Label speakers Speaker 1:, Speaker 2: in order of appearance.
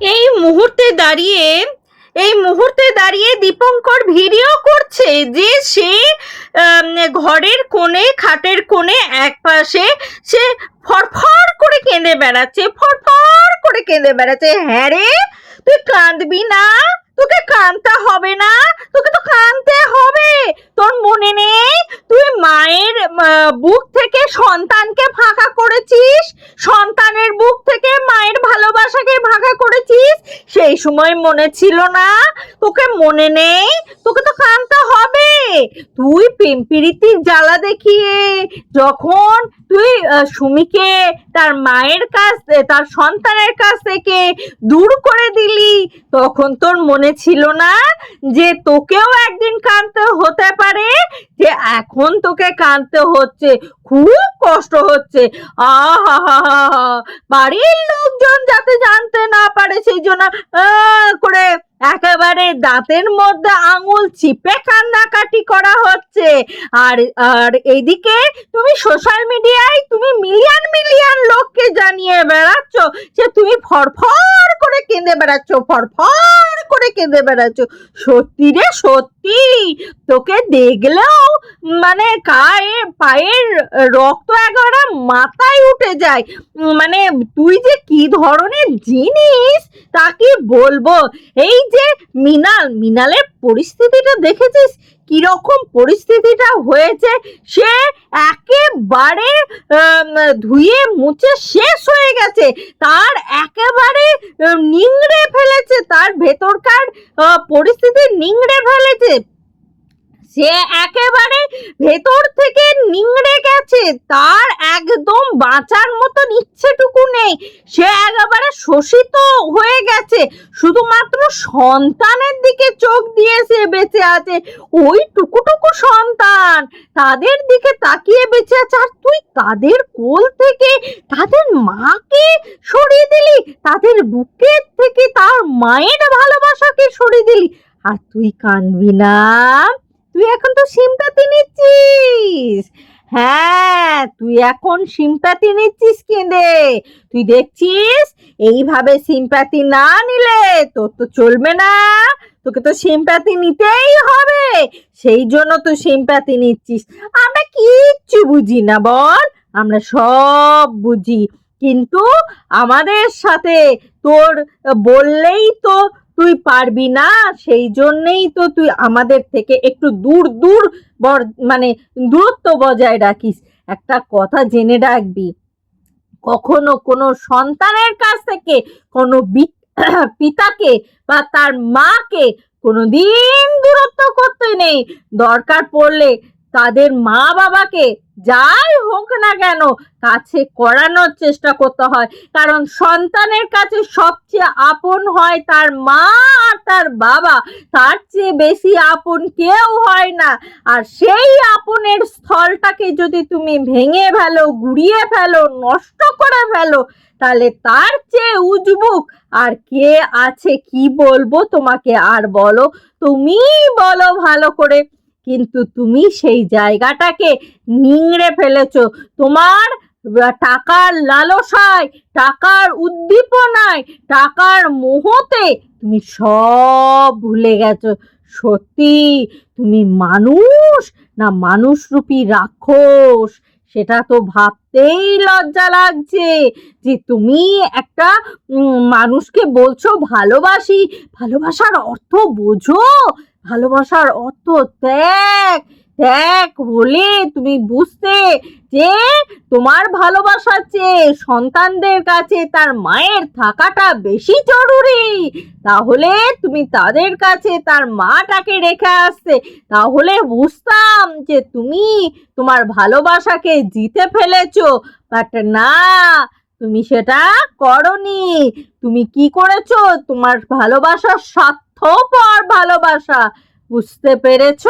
Speaker 1: এই মুহূর্তে দাঁড়িয়ে, এই মুহূর্তে দাঁড়িয়ে দীপঙ্কর ভিডিও করছে যে সে ঘরের কোণে, খাটের কোণে, এক পাশে সে ফরফর করে কেঁদে বেড়াচ্ছে, ফরফর করে কেঁদে বেড়াচ্ছে। হ্যাঁ রে, তুই কাঁদবি না। তোকে কানতে হবে না, তোকে তো কানতে হবে। তোর মনে নেই, তুই মায়ের বুক থেকে সন্তানকে ফাঁকা করেছিস? সন্তানের বুক থেকে মায়ের ভালোবাসাকে ফাঁকা করেছিস? সেই সময় মনে ছিল না, তোকে মনে নেই, তোকে তুই প্রেমপিরিতির জ্বালা দেখিয়ে, যখন তুই সুমিকে তার মায়ের কাছ, তার সন্তানের কাছ থেকে দূর করে দিলি, তখন তোর মনে ছিল না যে তোকেও একদিন কাঁদতে হতে পারে? যে এখন তোকে কাঁদতে হচ্ছে, খুব কষ্ট হচ্ছে। আহা বাড়ির লোকজন যাতে জানতে না পারে সেই জন্য করে একেবারে দাঁতের মধ্যে আঙুল চিপে কান্নাকাটি করা হচ্ছে। আর আর এইদিকে তুমি সোশ্যাল মিডিয়ায় তুমি মিলিয়ন মিলিয়ন লোককে জানিয়ে বেড়াচ্ছ যে তুমি ফরফর করে কেঁদে বেড়াচ্ছ, ফরফর করে কেঁদে বেড়াচ্ছ। সত্যি রে, সত্যি। তোকে দেখলেও মানে গায়ে পায়ের রক্ত একেবারে মাথায় উঠে যায়। মানে তুই যে কি ধরনের জিনিস তা কি বলব? এই যে মিনাল, মিনালের পরিস্থিতিটা দেখেছিস? কীরকম পরিস্থিতিটা হয়েছে? সে একেবারে ধুয়ে মুছে শেষ হয়ে গেছে। তার একেবারে নিংড়ে ফেলেছে। তার ভেতরকার পরিস্থিতি নিংড়ে ফেলেছে। সে একেবারে ভেতর তার একদম বাঁচার মতন ইচ্ছেটুকু নেই। সে একেবারে শোষিত হয়ে গেছে। শুধুমাত্র সন্তানের দিকে চোখ দিয়ে সে বেঁচে আছে। ওই টুকুটুকু সন্তান তাদের দিকে তাকিয়ে বেঁচে আছে। আর তুই তাদের কোল থেকে তাদের মাকে সরিয়ে দিলি? তাদের বুকের থেকে তার মায়ের ভালোবাসাকে সরিয়ে দিলি? আর তুই কানবি না। তুই এখন তো সিম্পাতি নিচ্ছিস। হ্যাঁ তুই এখন সিম্পাতি নিচ্ছিস কেঁদে। তুই দেখছিস? এইভাবে সিম্পাতি না নিলে তোর তো চলবে না। তোকে তো সিম্পাতি নিতেই হবে। সেই জন্য তো সিম্পাতি নিচ্ছিস। আমরা কিচ্ছু বুঝি না বল। আমরা সব বুঝি। কিন্তু আমাদের সাথে তোর বললেই তো তুই পারবি না, সেই জন্যেই তো তুই আমাদের থেকে একটু দূর দূর মানে দূরত্ব বজায় রাখিস। একটা কথা জেনে রাখবি, কখনো কোনো সন্তানের কাছ থেকে কোনো পিতাকে বা তার মাকে কোনোদিন দূরত্ব করতে নেই। দরকার পড়লে তাদের মা বাবাকে যাই হোক না কেন কাছে করানোর চেষ্টা করতে হয়। কারণ সন্তানের কাছে সবচেয়ে আপন হয় তার মা আর তার বাবা। তার চেয়ে বেশি আপন কেউ হয় না। আর সেই আপনের স্থলটাকে যদি তুমি ভেঙে ফেলো, গুড়িয়ে ফেলো, নষ্ট করে ফেলো, তাহলে তার চেয়ে উজবুক। আর কে আছে কি বলব তোমাকে আর বলো? তুমি বলো ভালো করে। কিন্তু তুমি সেই জায়গাটাকে নিংড়ে ফেলেছো। তোমার টাকার লালসায়, টাকার উদ্দীপনায়, টাকার মোহতে তুমি সব ভুলে গেছো। সত্যি, তুমি মানুষ না মানুষরূপী রাক্ষস? সেটা তো ভাবতেই লজ্জা লাগছে যে তুমি একটা মানুষকে বলছো ভালোবাসি, ভালোবাসার অর্থ বোঝো ভালোবাসার অর্থ ত্যাগ ত্যাগ হলে তুমি বুঝতে যে তোমার ভালোবাসার চেয়ে সন্তানদের কাছে তার মায়ের থাকাটা বেশি জরুরি। তাহলে তুমি তাদের কাছে তার মাটাকে রেখে আসতে, তাহলে বুঝতাম যে তুমি তোমার ভালোবাসাকে জিতে ফেলেছো। বাট না, তুমি সেটা করনি। তুমি কি করেছ? তোমার ভালোবাসার স্বার্থপর ভালোবাসা। বুঝতে পেরেছ?